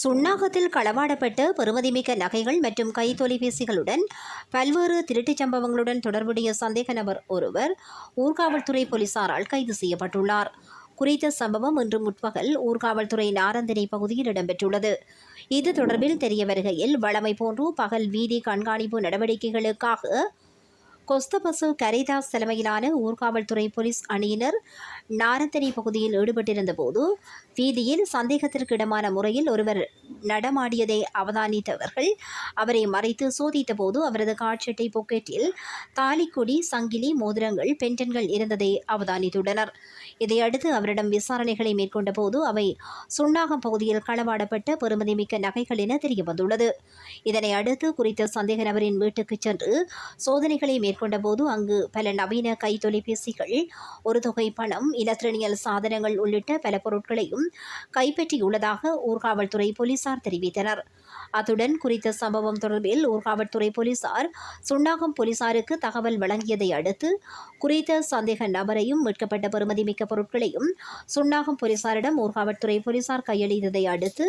சுண்ணாகத்தில் களவாடப்பட்ட பெறுமதிமிக்க நகைகள் மற்றும் கை தொலைபேசிகளுடன் பல்வேறு திருட்டுச் சம்பவங்களுடன் தொடர்புடைய சந்தேக நபர் ஒருவர் ஊர்காவல்துறை போலீசாரால் கைது செய்யப்பட்டுள்ளார். குறித்த சம்பவம் இன்று முற்பகல் ஊர்காவல்துறை நாரந்தனை பகுதியில் இடம்பெற்றுள்ளது. இது தொடர்பில் தெரிய வருகையில் வழமை போன்று பகல் வீதி கண்காணிப்பு நடவடிக்கைகளுக்காக கொஸ்தபசு கரிதாஸ் தலைமையிலான ஊர்காவல்துறை போலீஸ் அணியினர் நாரத்தனி பகுதியில் ஈடுபட்டிருந்த போது வீதியில் சந்தேகத்திற்கிடமான முறையில் ஒருவர் நடமாடியதை அவதானித்தவர்கள் அவரை மறைத்து சோதித்த போது அவரது காட்சட்டை பொக்கெட்டில் தாலிக்கொடி சங்கிலி மோதிரங்கள் பென்டன்கள் இருந்ததை அவதானித்துள்ளனர். இதையடுத்து அவரிடம் விசாரணைகளை மேற்கொண்ட போது அவை சுண்ணாகம் பகுதியில் களவாடப்பட்ட பெருமதிமிக்க நகைகள் என தெரியவந்துள்ளது. இதனை அடுத்து குறித்த சந்தேக நபரின் வீட்டுக்கு சென்று சோதனைகளை மேற்கொண்ட போது அங்கு பல நவீன கை தொலைபேசிகள் ஒரு தொகை பணம் இலத்திரனியல் சாதனங்கள் உள்ளிட்ட பல பொருட்களையும் கைப்பற்றியுள்ளதாக ஊர்காவல்துறை போலீசார் தெரிவித்தனர். அத்துடன் குறித்த சம்பவம் தொடர்பில் ஊர்காவல்துறை போலீசார் சுண்ணாகம் போலீசாருக்கு தகவல் வழங்கியதை அடுத்து குறித்த சந்தேக நபரையும் மீட்கப்பட்ட பெறுமதிமிக்க பொருட்களையும் சுண்ணாகம் போலீசாரிடம் ஊர்காவல்துறை போலீசார் கையளித்ததை அடுத்து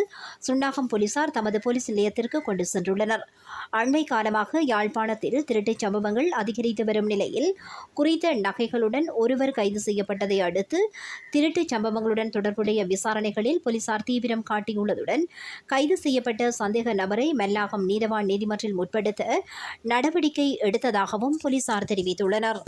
சுண்ணாகம் போலீசார் தமது போலீஸ் நிலையத்திற்கு கொண்டு சென்றுள்ளனர். அண்மை காலமாக யாழ்ப்பாணத்தில் திருட்டுச் சம்பவங்கள் அதிகரித்து வரும் நிலையில் குறித்த நகைகளுடன் ஒருவர் கைது செய்யப்பட்டதை அடுத்து திருட்டு சம்பவங்களுடன் தொடர்புடைய விசாரணைகளில் போலீசார் தீவிரம் காட்டியுள்ளதுடன் கைது செய்யப்பட்ட சந்தேக நபரை மெல்லாகம் நீதவான் நீதிமன்றில் முற்படுத்த நடவடிக்கை எடுத்ததாகவும் போலீசார் தெரிவித்துள்ளனர்.